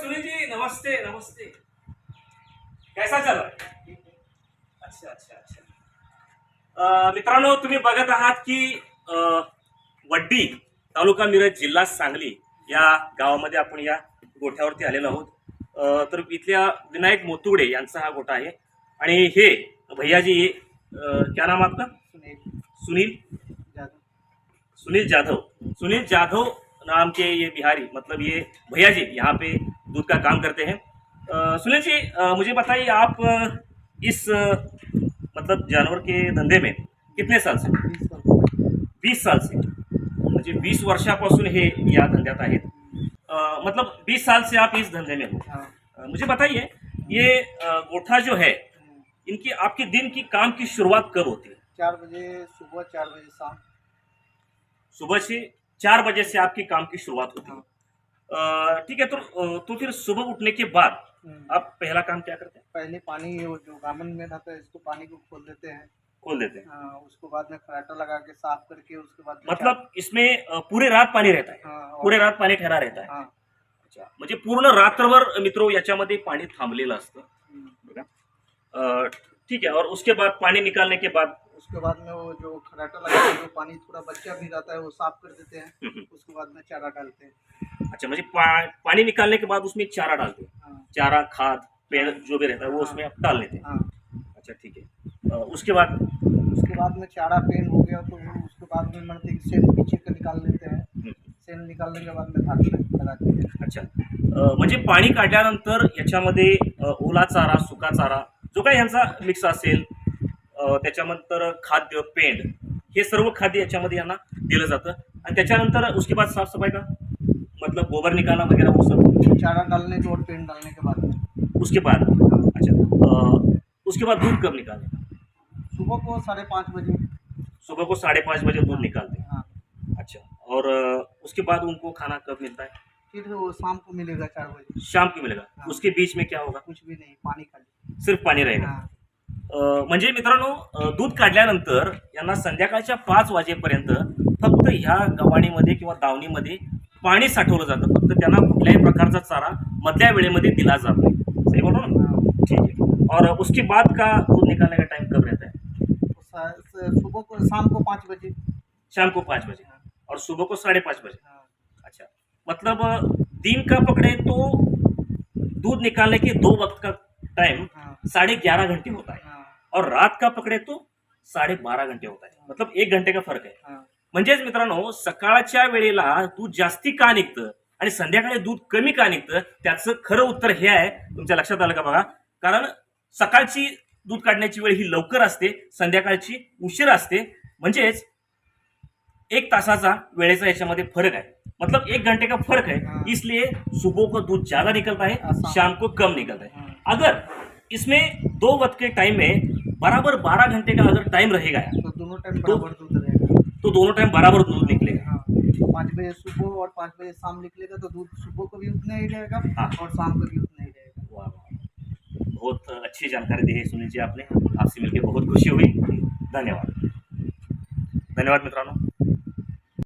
सुनील जी नमस्ते नमस्ते. कैसा चल? अच्छा अच्छा अच्छा. मित्रांनो तुम्ही बघत आहात की वड्डी तालुका मिरज जिल्हा सांगली या गावामध्ये आपण या गोठ्यावरती आलेलो आहोत. तर इथल्या विनायक मोतुगडे यांचा हा गोठा आहे. आणि हे भैयाजी क्या नाम आपका? सुनील. सुनील? जादव सुनील जाधव. सुनील जाधव नाम के ये बिहारी मतलब ये भैया जी यहाँ पे दूध का काम करते हैं। सुनील जी अ, मुझे बताइए आप इस मतलब जानवर के धंदे में कितने साल से? वीस वीस साल से। म्हणजे वीस वर्षापासून हे या धंद्यात आहेत मतलब बीस साल से आप इस धंधे में हो। हाँ। मुझे बताइए ये गोठा जो है इनकी आपके दिन की काम की शुरुआत कब होती है? चार बजे सुबह चार बजे शाम। सुबह से चार बजे से आपकी काम की शुरुआत होती है। हाँ। ठीक है तो तो फिर सुबह उठने के बाद हम्म, आप पहला काम क्या करते हैं? पहले पानी जो गामन में रहता है इसको पानी को खोल देते हैं। खोल देते हैं। हाँ, उसको बाद में फराटा लगा के साफ़ करके उसके बाद मतलब इसमें पूरे रात पाणी रहता है? हाँ और- रात पाणी ठहरा रहता है? हाँ। अच्छा म्हणजे पूर्ण रात्रभर मित्रो याच्यामध्ये पाणी थांबलेलं असतं. हम्म, बघा. ठीक है और उसके बाद पानी निकालने के बाद उसके बाद में वो जो खराटा लगा जो पानी थोड़ा बच्चा भी रहता है वो साफ कर देते हैं। उसके बाद में चारा डालते हैं। अच्छा म्हणजे पा, पानी निकालने के बाद उसमें चारा डालते हैं? हाँ। चारा खाद पेड़ जो भी रहता है वो उसमें आप डाल लेते हैं? अच्छा ठीक है। उसके बाद? उसके बाद में चारा पेन हो गया तो उसके बाद में कि सेल पीछे का निकाल लेते हैं। सेल निकालने के बाद में धान लगाते हैं। अच्छा। म्हणजे पाणी काढल्यानंतर याच्यामध्ये ओला चारा सुका चारा जो काही यांचा मिक्स असेल त्याच्यानंतर खाद्य पेंड हे सर्व खाद्य याच्यामध्ये यांना दिलं जातं. आणि त्याच्यानंतर उसके बाद साफसफाई का? मतलब गोबर निकालना वगैरह वो सब चारा डालने के और पेन डालने के बाद. उसके बाद. अच्छा. उसके बाद दूध कब निकालने का सुबह को साढ़े पाँच बजे। सुबह को साढ़े पाँच बजे दूध निकालते हैं हाँ। अच्छा. और उसके बाद उनको खाना कब मिलता है? फिर वो शाम को मिलेगा चार बजे। शाम को मिलेगा। हाँ। उसके बीच में क्या होगा? कुछ भी नहीं पानी खाली। सिर्फ़ पानी रहेगा। हाँ। म्हणजे मित्रांनो दूध काढल्यानंतर यांना संध्याकाळच्या पाच वाजेपर्यंत फक्त ह्या गवाणीमध्ये किंवा दावणीमध्ये पाणी साठवलं जातं. फक्त त्यांना कुठल्याही प्रकारचा चारा मधल्या वेळेमध्ये दिला जात नाही. सही बोलो ना? ठीक है और उसके बाद का दूध निकालने का टाइम कब रहता है? सुबह को शाम को पाँच बजे। शाम को पाँच बजे। और सुबह को साढ़े पाँच बजे। अच्छा। मतलब दिन का पकड़े तो दूध निकालने के दो वक्त का टाइम साढ़े ग्यारह घंटे होता हाँ। और रात का पकड़े तो साढ़े बारा घंटे होता है। मतलब एक घंटे का फरक आहे हाँ। म्हणजेच मित्रांनो सकाळच्या वेळेला दूध जास्ती का निघतं आणि संध्याकाळी दूध कमी का निघतं त्याचं खरं उत्तर हे आहे तुमच्या लक्षात आलं का बघा? कारण सकाळची दूध काढण्याची वेळ ही लवकर असते संध्याकाळची उशीर असते. म्हणजेच एक तासाचा वेळेचा याच्यामध्ये फरक है मतलब एक घंटे का फर्क है हाँ। इसलिए सुबह को दूध ज्यादा निकलता है। शाम को कम निकलता हाँ। अगर इसमें दो वक्त के टाइम में बराबर बारह घंटे का अगर टाइम रहेगा तो दोनों टाइम बराबर दूध रहेगा। तो दोनों टाइम बराबर दूध निकलेगा। हाँ पाँच बजे सुबह और पाँच बजे शाम निकलेगा तो दूध सुबह को भी उतना ही रहेगा हाँ। और शाम को भी उतना ही रहेगा। वाह, वाह। बहुत अच्छी जानकारी दी है सुनील जी आपने। आपसे मिलकर बहुत खुशी हुई। धन्यवाद। धन्यवाद मित्रांनो।